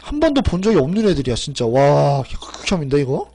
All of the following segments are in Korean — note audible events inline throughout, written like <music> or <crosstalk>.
한 번도 본 적이 없는 애들이야 진짜. 와 극혐인데 이거?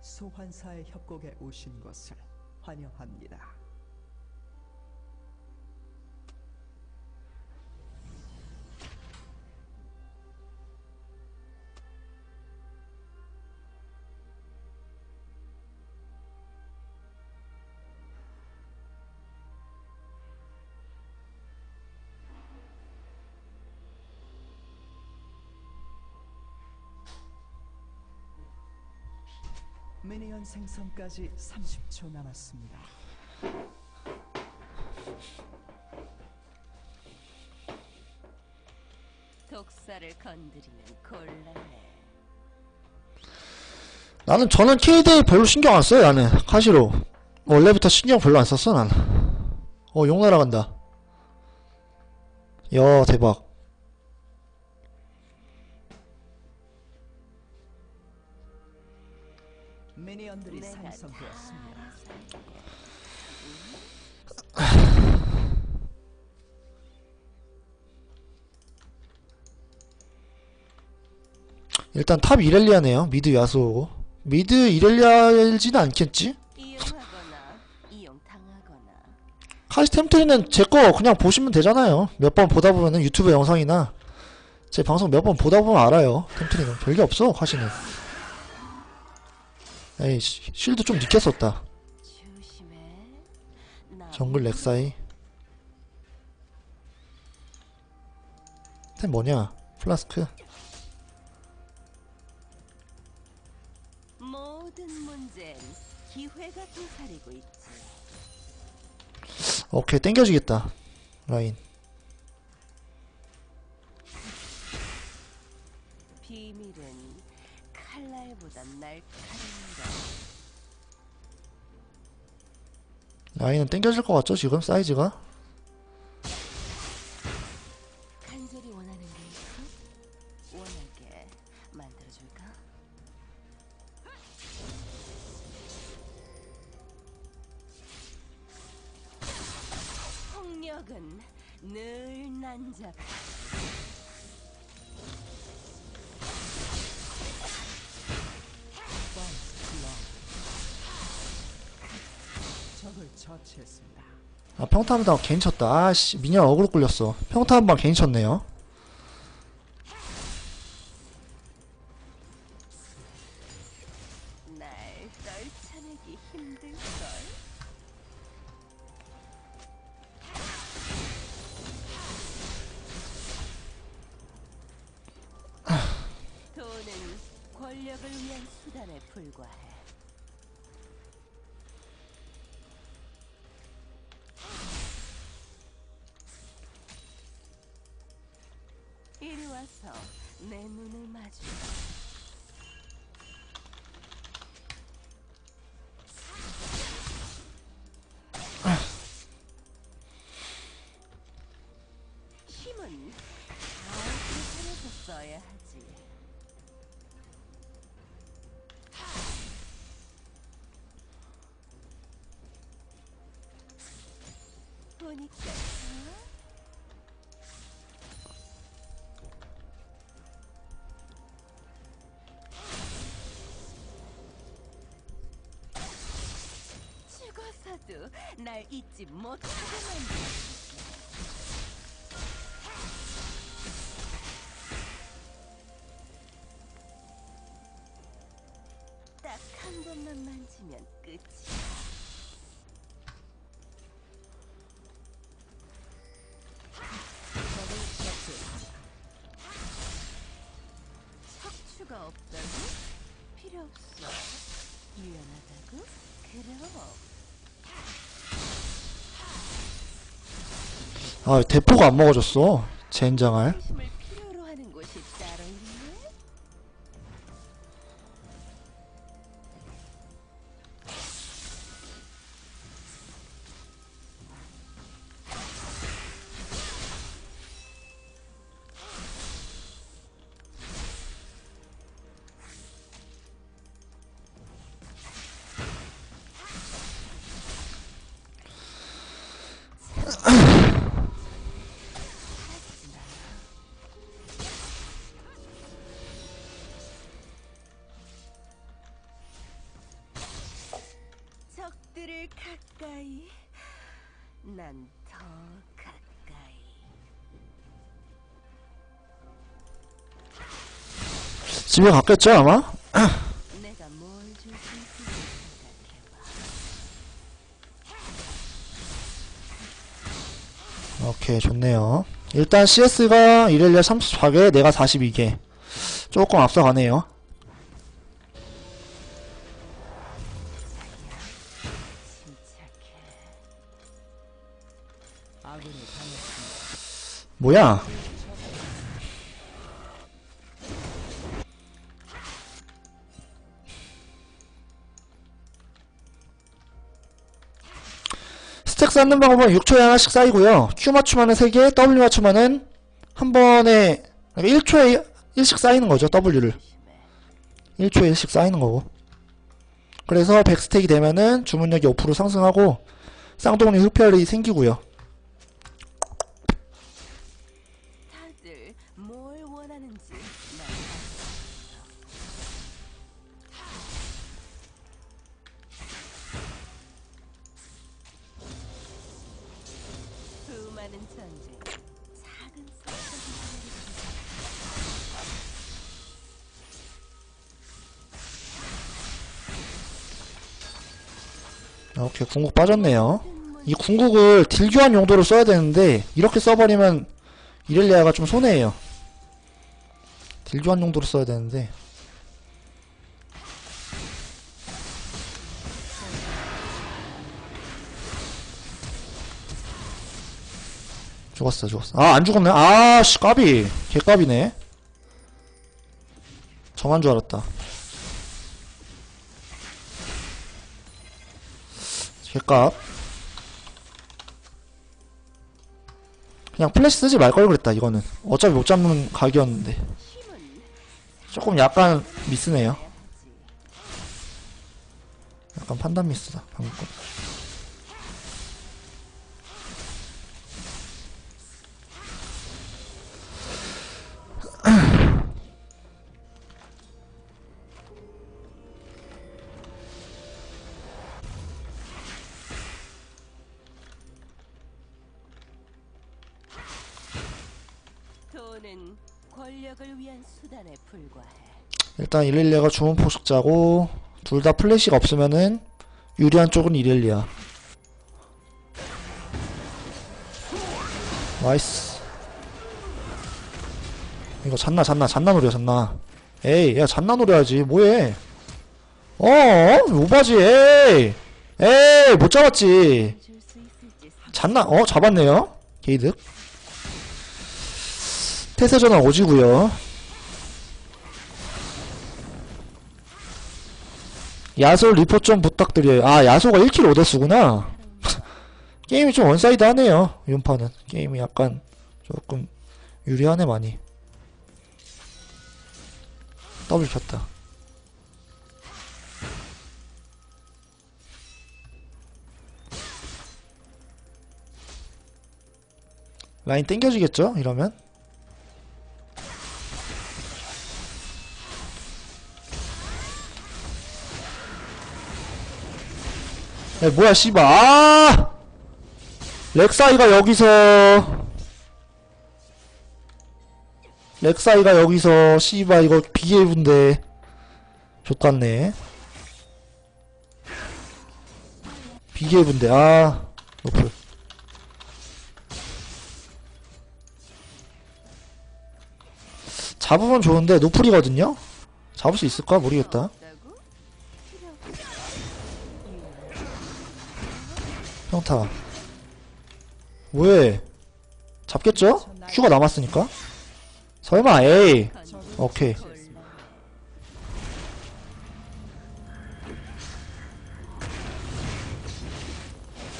소환사의 협곡에 오신 것을 환영합니다. 미니언 생성까지 30초 남았습니다. 독사를 건드리면 곤란해. 나는 저는 KDA 별로 신경 안 써요 나는. 카시로. 원래부터 신경 별로 안 썼어 나는. 어용 날아간다. 야 대박 미니언들이 생성되었습니다. 일단 탑 이렐리아네요. 미드 야수오고. 미드 이렐리아일지는 않겠지? 이용하거나 이용당하거나. 카시 템트리는 제 거 그냥 보시면 되잖아요. 몇 번 보다 보면은 유튜브 영상이나 제 방송 몇 번 보다 보면 알아요. 템트리는. 별게 없어 카시는 에이 시- 쉴드 좀 늦게 썼다. 정글 렉사이. 템 뭐냐? 플라스크. 오케이 땡겨지겠다. 라인 라인은 땡겨질 것 같죠 지금? 사이즈가? 늘 난잡해. 처치했습니다. 아 평타 한 방 괜히 쳤다 아씨 미녀 어그로 끌렸어 평타 한 방 괜히 쳤네요. <sighs> 돈은 권력을 위한 수단에 불과해. 와서 내 눈을 마주. 힘은 잘 써야 하지. 보니까 날 잊지 못하게 만들. 딱한 번만 만지면 끝이야. 아 대포가 안 먹어졌어. 젠장할 가까이. 난 더 가까이. 집에 갔겠죠 아마? 내가 뭘 줄 수 있을지 생각해봐. 오케이 좋네요 일단 CS가 이렐리아 34개 내가 42개 조금 앞서가네요 뭐야? 스택 쌓는 방법은 6초에 하나씩 쌓이고요. Q 맞춤하는 3개 W 맞춤하는 한 번에 그러니까 1초에 1씩 쌓이는 거죠 W를. 1초에 1씩 쌓이는 거고. 그래서 100스택이 되면은 주문력이 5% 상승하고 쌍둥이 흡혈이 생기고요 이렇게 궁극 빠졌네요. 이 궁극을 딜 교환 용도로 써야 되는데 이렇게 써버리면 이렐리아가 좀 손해예요. 딜 교환 용도로 써야 되는데. 죽었어 죽었어. 아 안 죽었네. 아씨 까비. 개까비네. 정한 줄 알았다 개값 그냥 플래시 쓰지 말 걸 그랬다 이거는. 어차피 못 잡는 각이었는데. 조금 약간 미스네요. 약간 판단 미스다 방금 거 일단 이렐리아가 주문 포식자고 둘 다 플래시가 없으면은 유리한 쪽은 이렐리아. 나이스. 이거 잔나 잔나 잔나 노려 잔나. 에이 야 잔나 노려야지. 뭐해? 어 오바지 에이. 에이 못 잡았지. 잔나 어 잡았네요. 게이득. 태세전환 오지구요 야소 리포 좀 부탁드려요. 아 야소가 1킬 5대수구나. <laughs> 게임이 좀 원사이드 하네요 이번판은 게임이 약간 조금 유리하네 많이. 더블 켰다. 라인 땡겨지겠죠 이러면 야 뭐야 씨발. 아! 렉사이가 여기서. 렉사이가 여기서. 씨발 이거 비게이브인데. 좆같네. 비게이브인데 아 노플. 잡으면 좋은데 노플이거든요? 잡을 수 있을까 모르겠다 평타 왜? 잡겠죠? 큐가 남았으니까? 설마 에이. 오케이.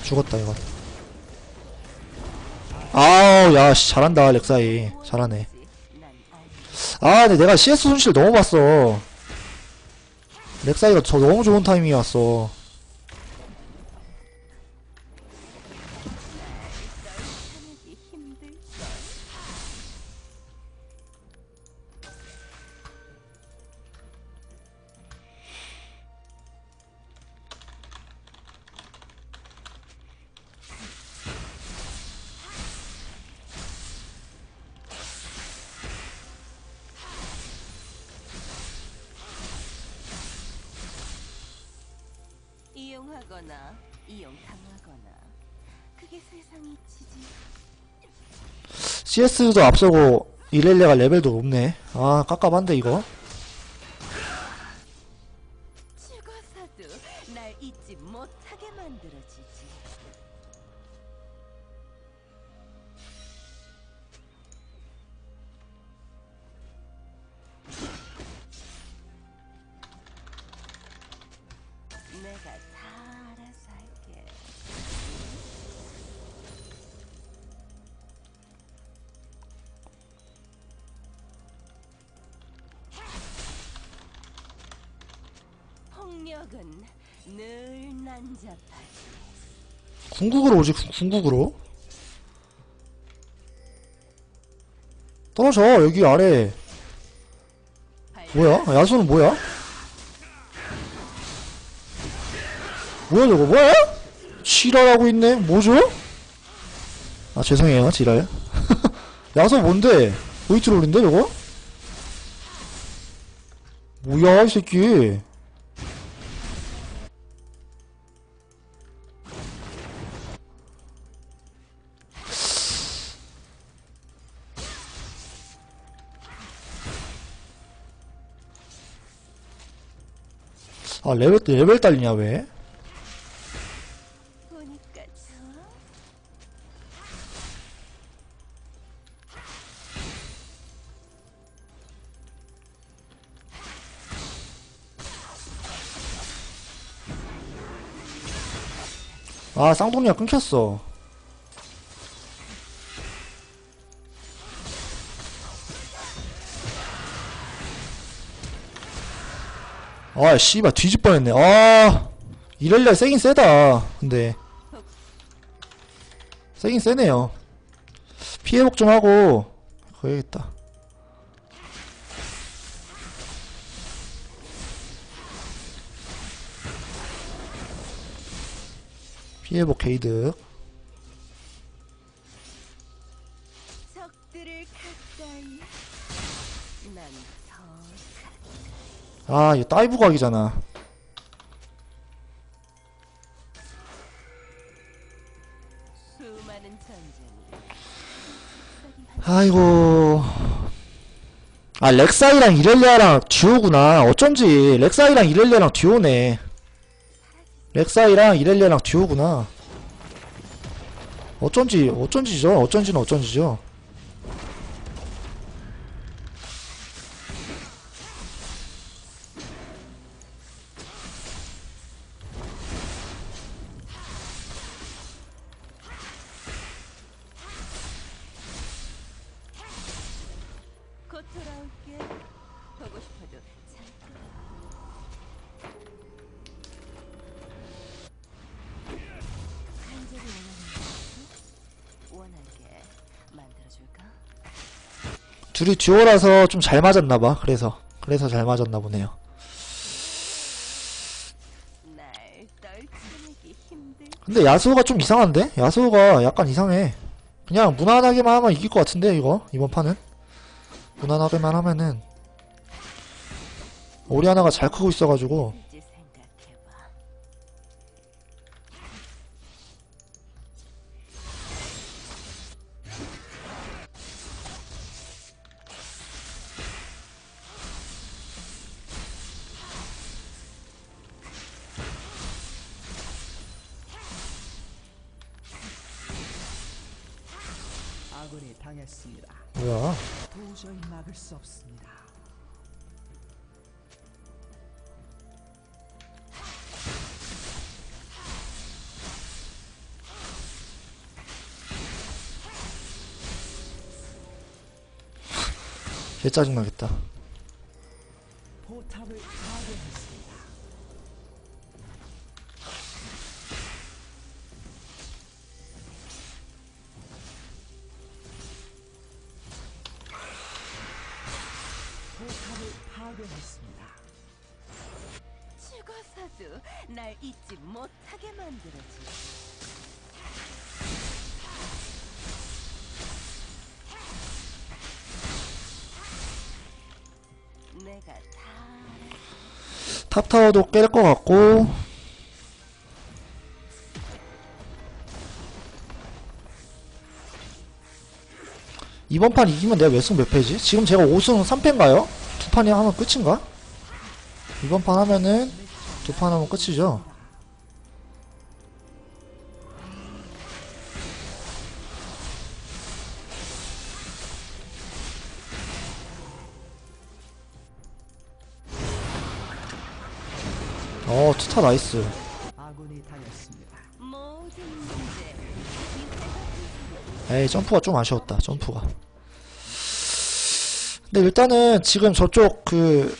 죽었다 이거. 아우 야씨 잘한다 렉사이. 잘하네. 아 근데 내가 CS 손실 너무 봤어. 렉사이가 저 너무 좋은 타이밍이 왔어 CS도 앞서고 이렐리아가 레벨도 높네. 아 깝깝한데 이거. 폭력은 늘 난잡하지. 궁극으로 오지 궁- 궁극으로. 떨어져 여기 아래. 뭐야? 야수는 뭐야? 뭐야 저거 뭐야? 지랄하고 있네. 뭐죠? 아 죄송해요 지랄. <laughs> 야수 뭔데? 보이트롤인데 저거? 뭐야 이 새끼. 아 레벨 레벨 딸리냐 왜? 아 쌍둥이가 끊겼어. 아 씨발 뒤집 뻔했네. 아 이럴려 세긴 세다. 근데 세긴 세네요. 피해 복좀 하고 그래야겠다. 피해 복 게이드. 아 이거 다이브 각이잖아. 아이고. 아, 렉사이랑 이렐리아랑 듀오구나. 어쩐지, 렉사이랑 이렐리아랑 듀오네. 렉사이랑 이렐리아랑 듀오구나. 어쩐지, 어쩐지죠? 어쩐지는 어쩐지죠? 둘이 듀오라서 좀 잘 맞았나봐. 그래서. 그래서 잘 맞았나 보네요. 근데 야수가 좀 이상한데? 야수가 약간 이상해. 그냥 무난하게만 하면 이길 것 같은데, 이거? 이번 판은? 무난하게만 하면은. 오리아나가 잘 크고 있어가지고. 당했습니다. 뭐야. 도저히 막을 수 없습니다. 개 짜증나겠다. 포탑을 모두 날 잊지 못하게 만들어주지. 내가 다... 탑타워도 깰 것 같고 이번 판 이기면 내가 몇 승 몇 패지? 지금 제가 5승 3패인가요? 2판이 하면 끝인가? 이번 판 하면은 두 판 하면 끝이죠. 어, 투타 나이스. 에이 점프가 좀 아쉬웠다 점프가 근데 일단은 지금 저쪽 그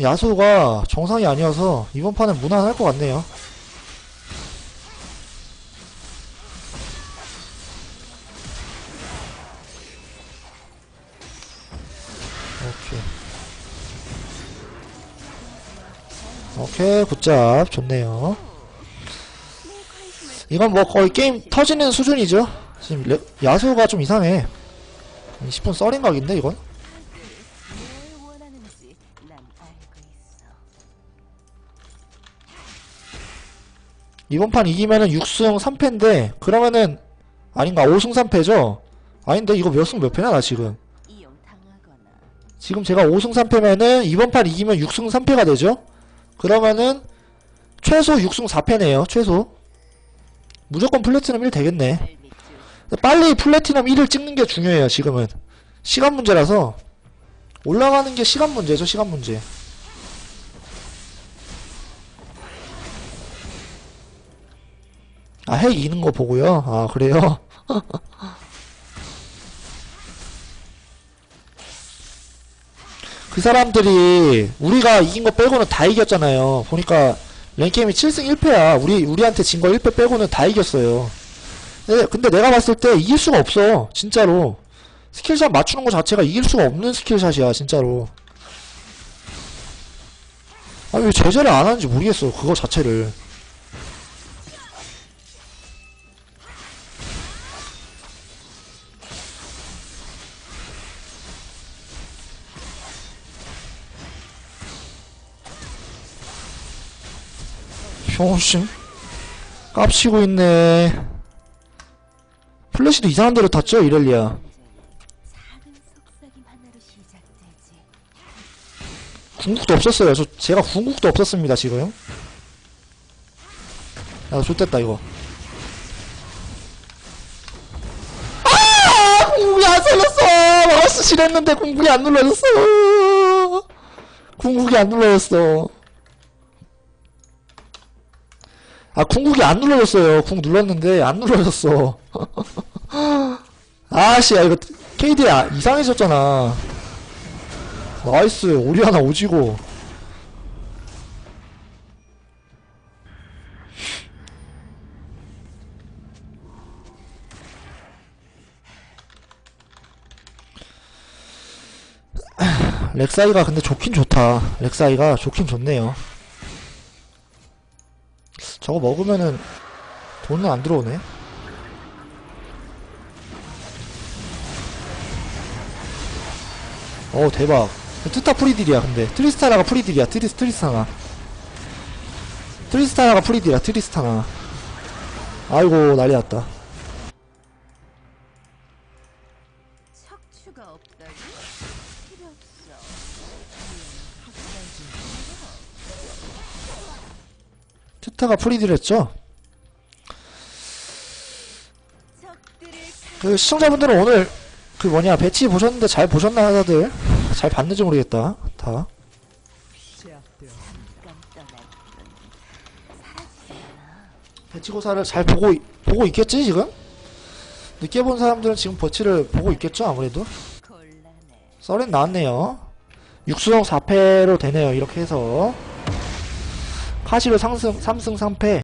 야수가 정상이 아니어서 이번 판은 무난할 것 같네요 오케이 오케이 굿잡 좋네요 이건 뭐 거의 게임 터지는 수준이죠. 지금 레- 야수가 좀 이상해. 10분 썰인 각인데 이건? 이번 판 이기면은 6승 3패인데 그러면은 아닌가 5승 3패죠? 아닌데 이거 몇 승 몇 패냐 나 지금 지금 제가 5승 3패면은 이번 판 이기면 6승 3패가 되죠? 그러면은 최소 6승 4패네요 최소 무조건 플래티넘 1 되겠네 빨리 플래티넘 1을 찍는 게 중요해요, 지금은. 시간 문제라서. 올라가는 게 시간 문제죠, 시간 문제. 아, 핵 이는 거 보고요? 아, 그래요? <laughs> 그 사람들이 우리가 이긴 거 빼고는 다 이겼잖아요. 보니까 랭게임이 7승 1패야. 우리, 우리한테 진 거 1패 빼고는 다 이겼어요. 근데, 근데 내가 봤을 때 이길 수가 없어. 진짜로. 스킬샷 맞추는 거 자체가 이길 수가 없는 스킬샷이야, 진짜로. 아, 왜 제재를 안 하는지 모르겠어, 그거 자체를. 병신 깝치고 있네. 플래시도 이상한 속삭임 하나로 시작되지. 궁극도 없었어요. 저, 제가 궁극도 없었습니다, 지금. 야, 좋됐다, 이거. 아! 궁극이 안 살렸어! 마우스 실했는데 궁극이 안 눌러졌어! 궁극이 안 눌러졌어. 아, 궁극이 안 눌러졌어요. 궁 눌렀는데 안 눌러졌어. <laughs> 아씨, 야, 이거 KD 아, 이상해졌잖아. 나이스 오리아나 오지고 렉사이가 근데 좋긴 좋다 렉사이가 좋긴 좋네요 저거 먹으면은 돈은 안 들어오네. 어 대박. 트타 프리딜이야 근데. 트리스타나가 프리딜이야 트리스 트리스타나 트리스타나가 프리딜이야 트리스타나 아이고 난리 났다 트타가 프리딜했죠 그 시청자분들은 오늘 그 뭐냐 배치 보셨는데 잘 보셨나 다들 잘 봤는지 모르겠다 다. 배치고사를 잘 보고 있- 보고 있겠지 지금 늦게 본 사람들은 지금 배치를 보고 있겠죠 아무래도. 썰엔 나왔네요. 육수성 4패로 되네요. 이렇게 해서. 카시로 상승, 3승 3패.